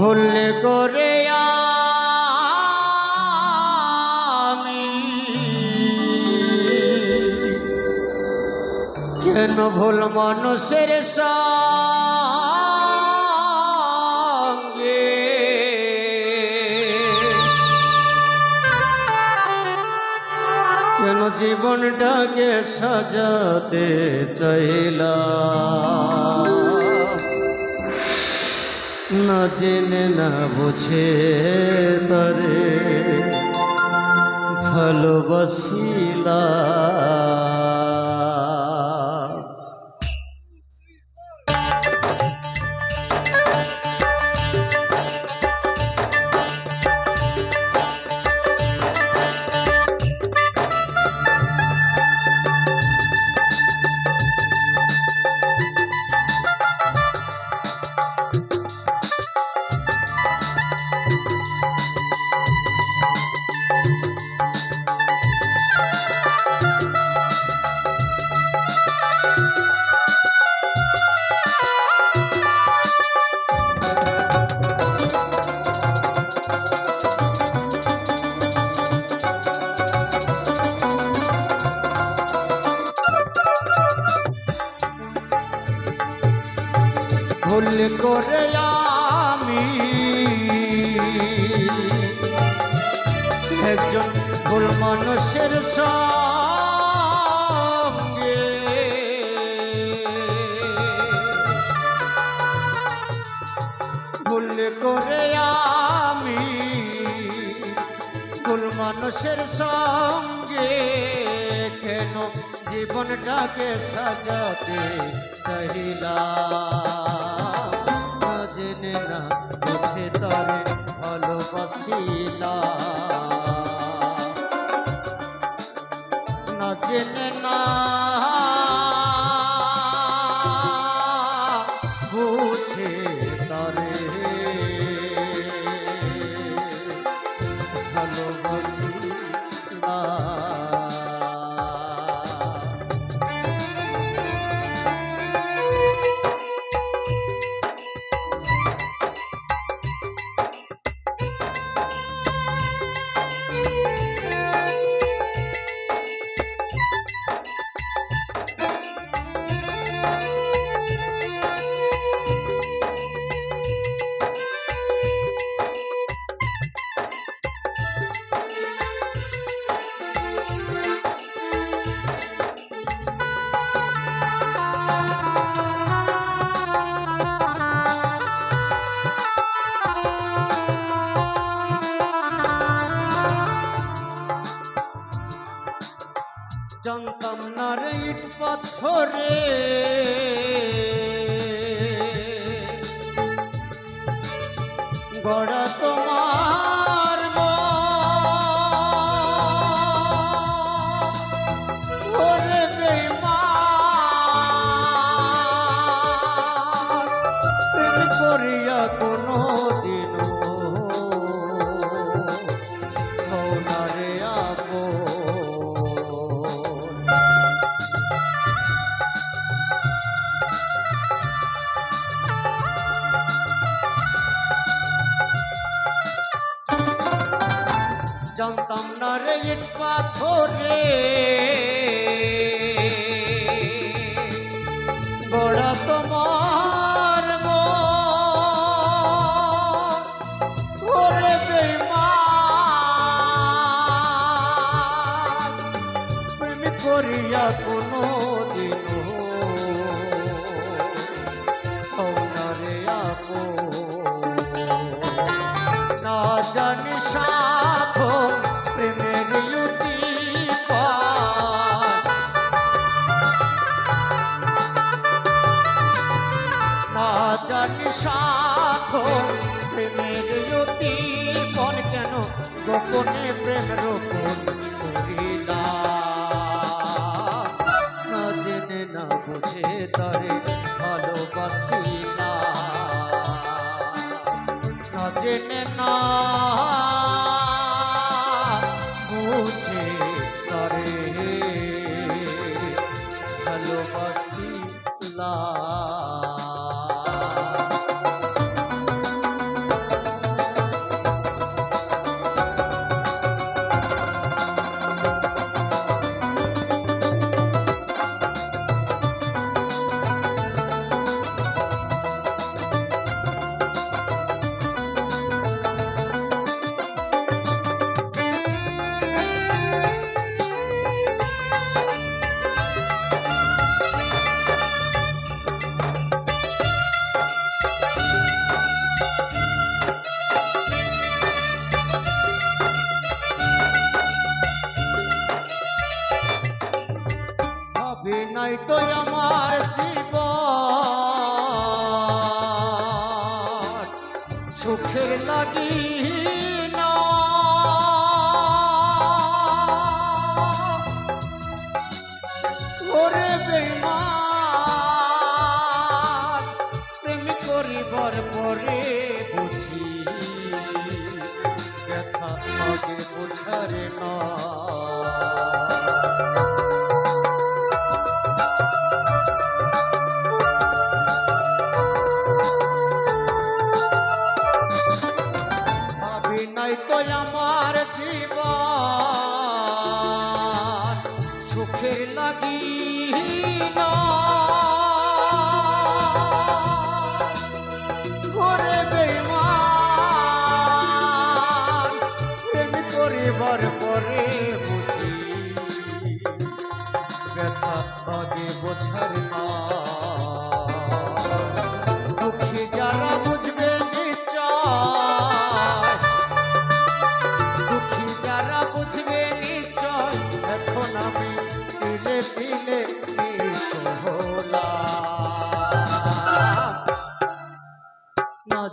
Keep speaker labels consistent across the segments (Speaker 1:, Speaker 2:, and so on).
Speaker 1: ভুল করে আমি। কেন ভুল মানুষের সঙ্গে? কেন জীবনটাকে সাজাতে চাইলাম? না জেনে না বোঝে তারে। ভালোবাসিলা। ভুল করে আমি। একজন ভুল মানুষের সঙ্গে। ভুল করে আমি ভুল মানুষের সঙ্গে কেন জীবনটাকে সাজাতে চাইলাম? না জেনে না বুঝে তরে ভালোবাসিলাম না জেনে না জানতাম না রে ইট পাথরে। গড়া তোমার জানতাম না রে ইট পাথরে। গোড়া তোমার মরে বেমা করিয়া কোনো সাধন প্রেমের জ্যোতি কেন গোপনে প্রেম রোপণ করিলা? না বুঝে না জেনে না की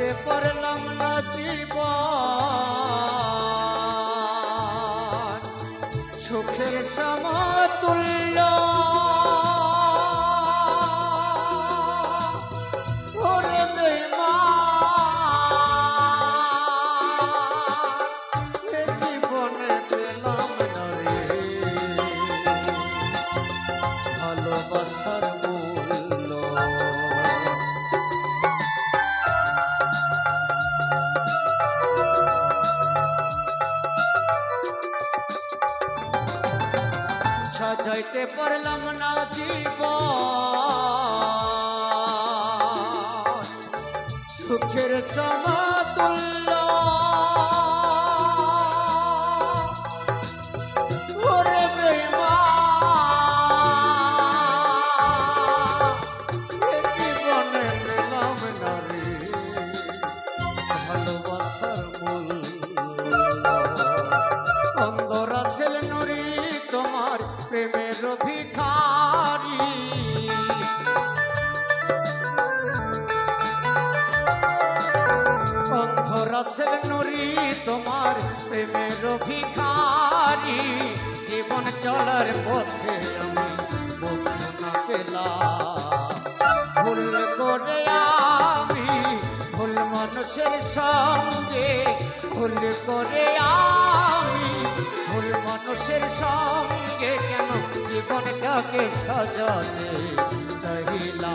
Speaker 1: পাইতে পারলাম না জীবন। সইতে পারলাম না জীব সুখের সমাতুল্য তোমার প্রেমের ভিখারি জীবন চলার পথে আমি বন্ধু না পেলাম। ভুল করে আমি ভুল মানুষের সঙ্গে, ভুল করে আমি ভুল মানুষের সঙ্গে কেন জীবনটাকে সজাতে চাহিলা